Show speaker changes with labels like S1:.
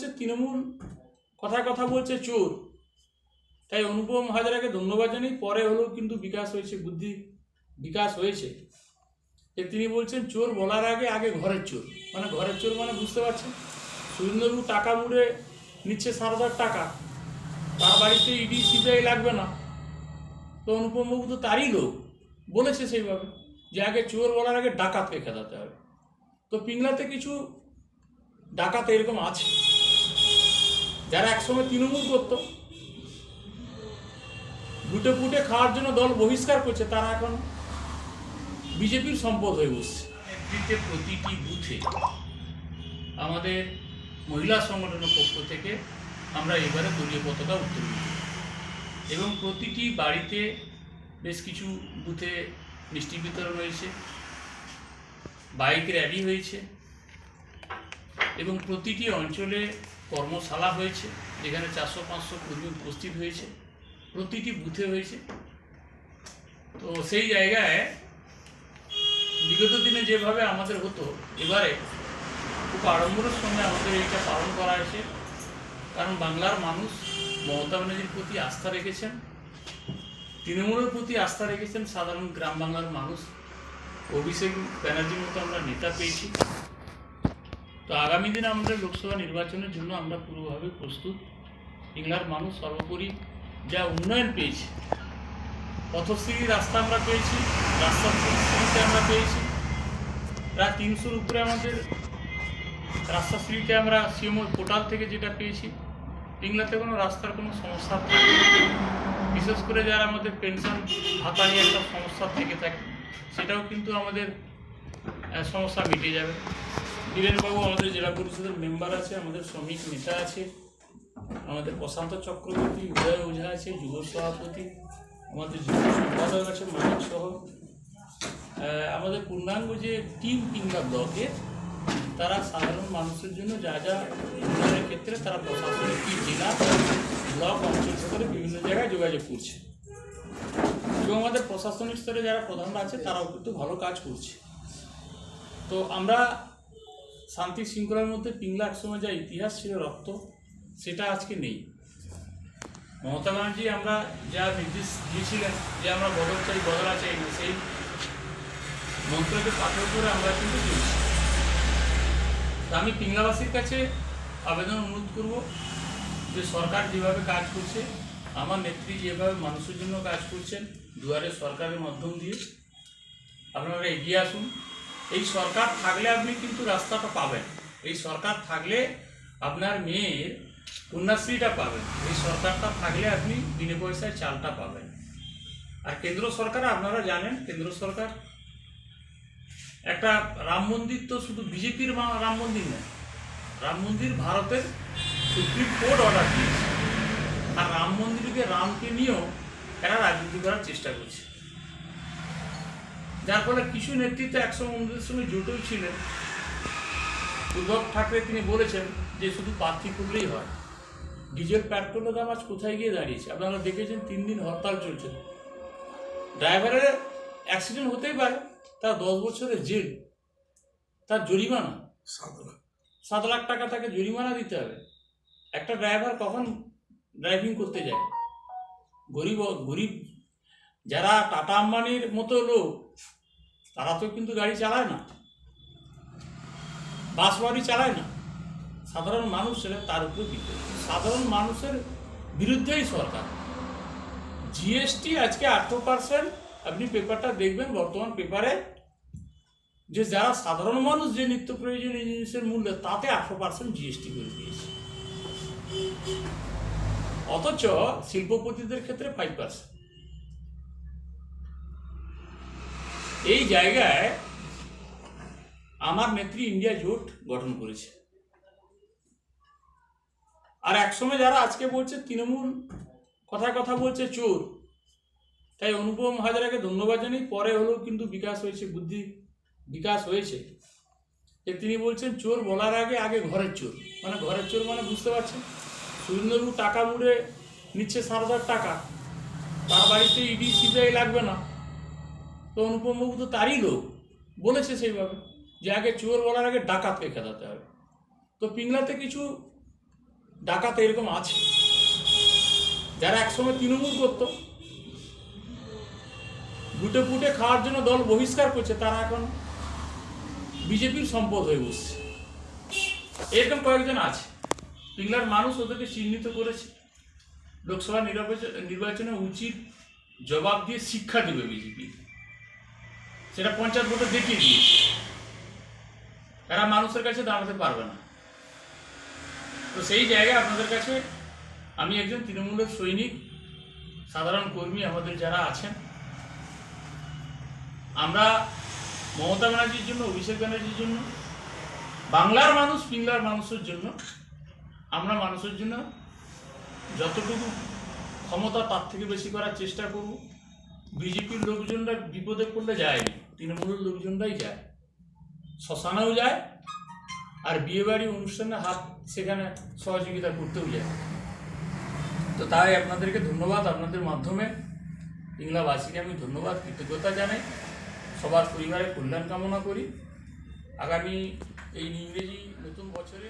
S1: বলছে তৃণমূল কথায় কথা বলছে চোর। তাই অনুপম হাজারাকে ধন্যবাদ জানাই পরে হলেও কিন্তু বিকাশ হয়েছে, বুদ্ধি বিকাশ হয়েছে। যে তিনি বলছেন, চোর বলার আগে আগে ঘরের চোর। মানে ঘরের চোর মানে বুঝতে পারছেন? সুরেন্দ্রবাবু টাকা মুড়ে নিচ্ছে সারদার টাকা। তার বাড়িতে ইডি, সিবিআই লাগবে না। তো অনুপমবাবু তো তারই লোক। বলেছে সেইভাবে যে আগে চোর বলার আগে ডাকাতকে খেদাতে হবে। তো পিংলাতে কিছু ডাকাত এরকম আছে। যারা একসময় তৃণমূল করতো। লুটে পুটে খাওয়ার জন্য দল বহিষ্কার করছে, তারা এখন বিজেপির সম্পদ হয়ে বসছে। নেতৃত্বে প্রতিটি বুথে আমাদের মহিলা সংগঠনের পক্ষ থেকে আমরা এবারে দলীয় পতাকা উত্তোলন করি। এবং প্রতিটি বাড়িতে বেশ কিছু বুথে মিষ্টি বিতরণ হয়েছে, বাইক র্যালি হয়েছে। এবং প্রতিটি অঞ্চলে কর্মশালা হয়েছে, যেখানে চারশো, পাঁচশো কর্মী উপস্থিত হয়েছে, প্রতিটি বুথে হয়েছে। তো সেই জায়গায় বিগত দিনে যেভাবে আমাদের হতো, এবারে খুব আড়ম্বরের সঙ্গে আমাদের এইটা পালন করা হয়েছে। কারণ বাংলার মানুষ মমতা ব্যানার্জির প্রতি আস্থা রেখেছেন, তৃণমূলের প্রতি আস্থা রেখেছেন সাধারণ গ্রাম বাংলার মানুষ। অভিষেক ব্যানার্জির মতো আমরা নেতা পেয়েছি। তো আগামী দিনে আমাদের লোকসভা নির্বাচনের জন্য আমরা পুরোভাবে প্রস্তুত। বাংলার মানুষ সর্বোপরি যা উন্নয়ন পেয়েছে পথশ্রী রাস্তা আমরা পেয়েছি, রাস্তার পরিস্থিতিতে আমরা পেয়েছি। প্রায় তিনশোর উপরে আমাদের রাস্তাশ্রীতে আমরা সিএমও পোর্টাল থেকে যেটা পেয়েছি পিংলাতে কোনো রাস্তার কোনো সমস্যা থাকে বিশেষ করে যারা আমাদের পেনশন ভাতা নিয়ে একটা সমস্যা থেকে থাকে, সেটাও কিন্তু আমাদের সমস্যা মিটে যাবে। বীরেনবাবু আমাদের জেলা পরিষদের মেম্বার আছে, আমাদের শ্রমিক নেতা আছে, আমাদের প্রশান্ত চক্রবর্তী, উদয় ওঝা আছে যুব সভাপতি, আমাদের যুব সম্পাদক আছে মানিক সহ। আমাদের পূর্ণাঙ্গ যে টিম কিংবা ব্লকের তারা সাধারণ মানুষের জন্য যা যা উন্নয়নের ক্ষেত্রে তারা প্রশাসনিক কি জেলা ব্লক অঞ্চল স্তরে বিভিন্ন জায়গায় যোগাযোগ করছে। এবং আমাদের প্রশাসনিক স্তরে যারা প্রধানরা আছে তারাও কিন্তু ভালো কাজ করছে। তো আমরা শান্তি শৃঙ্খলার মধ্যে পিংলা একসময় যা ইতিহাস ছিল রক্ত, সেটা আজকে নেই। মমতা ব্যানার্জি আমরা যা নির্দেশ দিয়েছিলেন, যে আমরা বদল চাই, বদলা আছে সেই মন্ত্রকে পাথর করে আমরা কিন্তু চলছি। আমি পিংলাবাসীর কাছে আবেদন অনুরোধ করব যে সরকার যেভাবে কাজ করছে, আমার নেত্রী যেভাবে মানুষের জন্য কাজ করছেন, দুয়ারে সরকারের মাধ্যম দিয়ে আপনারা এগিয়ে আসুন। এই সরকার থাকলে আপনি কিন্তু রাস্তাটা পাবেন। এই সরকার থাকলে আপনার মেয়ের কন্যাশ্রীটা পাবেন। এই সরকারটা থাকলে আপনি বিনা পয়সায় চালটা পাবেন। আর কেন্দ্র সরকার, আপনারা জানেন, কেন্দ্র সরকার একটা রাম মন্দির তো শুধু বিজেপির রাম মন্দির নয়, রাম মন্দির ভারতের সুপ্রিম কোর্ট অর্ডার দিয়েছে। আর রাম মন্দিরকে রামকে নিয়েও এরা রাজনীতি করার চেষ্টা করছে। যার ফলে কিছু নেতৃত্ব একশো মন্দিরের সঙ্গে জুটেও ছিলেন। উদ্ধব ঠাকরে তিনি বলেছেন যে শুধু প্রার্থী করলেই হয়। ডিজেল পেট্রোলের দাম আজ কোথায় গিয়ে দাঁড়িয়েছে? আপনারা দেখেছেন তিন দিন হরতাল চলছে। ড্রাইভারের অ্যাক্সিডেন্ট হতেই পারে তার দশ বছরের জেল তার জরিমানা। সাত লাখ টাকা তাকে জরিমানা দিতে হবে। একটা ড্রাইভার কখন ড্রাইভিং করতে যায়? গরিব গরিব যারা টাটা আম্বানির মতো লোক তারা তো কিন্তু গাড়ি চালায় না। বাস লরি চালায় না। সাধারণ মানুষ তার উপরে বিপদ সাধারণ মানুষের বিরুদ্ধেই সরকার। জিএসটি আজকে আঠেরো পার্সেন্ট আপনি পেপারটা দেখবেন, বর্তমান পেপারে যে যারা সাধারণ মানুষ যে নিত্য প্রয়োজনীয় জিনিসের মূল্য, তাতে আঠেরো পার্সেন্ট জিএসটি করে দিয়েছে। অথচ শিল্পপতিদের ক্ষেত্রে ফাইভ পার্সেন্ট এই জায়গায় আমার নেত্রী ইন্ডিয়া জোট গঠন করেছে। আর একসময় যারা আজকে বলছে তৃণমূল কথায় কথা বলছে চোর, তাই অনুপম হাজারাকে ধন্যবাদ জানাই পরে হলেও কিন্তু বিকাশ হয়েছে, বুদ্ধি বিকাশ হয়েছে। যে তিনি বলছেন, চোর বলার আগে আগে ঘরের চোর। মানে ঘরের চোর মানে বুঝতে পারছেন? সুরেন্দ্রবাবু টাকা মুড়ে নিচ্ছে সারদার টাকা, তার বাড়িতে ইডি, সিবিআই লাগবে না। তো অনুপমবাবু তো তারই লোক। বলেছে সেইভাবে যে আগে চোর বলার আগে ডাকাতকে খেদাতে হবে তো পিংলাতে কিছু ডাকাত এরকম আছে। যারা একসময় তৃণমূল করতো। লুটে ফুটে খাওয়ার জন্য দল বহিষ্কার করছে, তারা এখন বিজেপির সম্পদ হয়ে বসছে। এরকম কয়েকজন আছে। পিংলার মানুষ ওদেরকে চিহ্নিত করেছে। লোকসভা নির্বাচনে উচিত জবাব দিয়ে শিক্ষা দেবে বিজেপি। সেটা পঞ্চায়েত ভোটে দেখিয়ে দিয়েছে। এরা মানুষের কাছে দাঁড়াতে পারবে না। তো সেই জায়গায় আপনাদের কাছে আমি একজন তৃণমূলের সৈনিক, সাধারণ কর্মী আমাদের যারা আছেন, আমরা মমতা ব্যানার্জির জন্য, অভিষেক ব্যানার্জির জন্য, বাংলার মানুষ পিংলার মানুষের জন্য, আমরা মানুষের জন্য যতটুকু ক্ষমতা তার থেকে বেশি করার চেষ্টা করব। বিজেপির লোকজনরা বিপদে পড়লে যায়নি, তৃণমূলের লোকজনরাই যায়। শ্মশানেও যায়, আর বিয়েবাড়ি অনুষ্ঠানে হাত সেখানে সহযোগিতা করতেও যায়। তো তাই আপনাদেরকে ধন্যবাদ, আপনাদের মাধ্যমে পিংলাবাসীকে আমি ধন্যবাদ, কৃতজ্ঞতা জানাই। সবার পরিবারের কল্যাণ কামনা করি। আগামী এই ইংরেজি নতুন বছরে